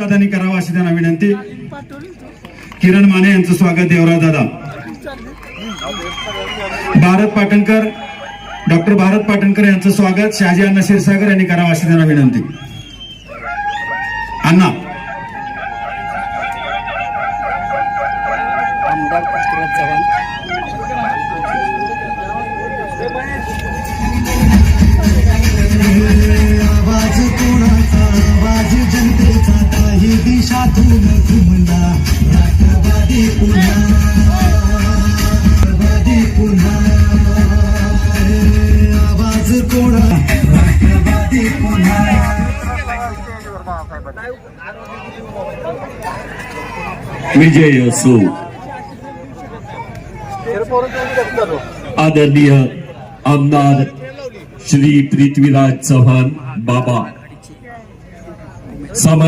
दादांनी करावा अशी त्यांना विनंती. किरण माने यांचं स्वागत देवराज दादा. भारत पाटणकर डॉक्टर भारत पाटणकर यांचं स्वागत. शहाजी अण्णा क्षीरसागर यांनी करावं अशी त्यांना विनंती. अण्णा. आमदार पृथ्वीराज चव्हाण दिशातून घुमला राष्ट्रवादी पुन्हा राष्ट्रवादी पुन्हा आवाज कोणा राष्ट्रवादी पुन्हा विजय असो. आदरणीय आमदार श्री पृथ्वीराज चव्हाण बाबा. समाज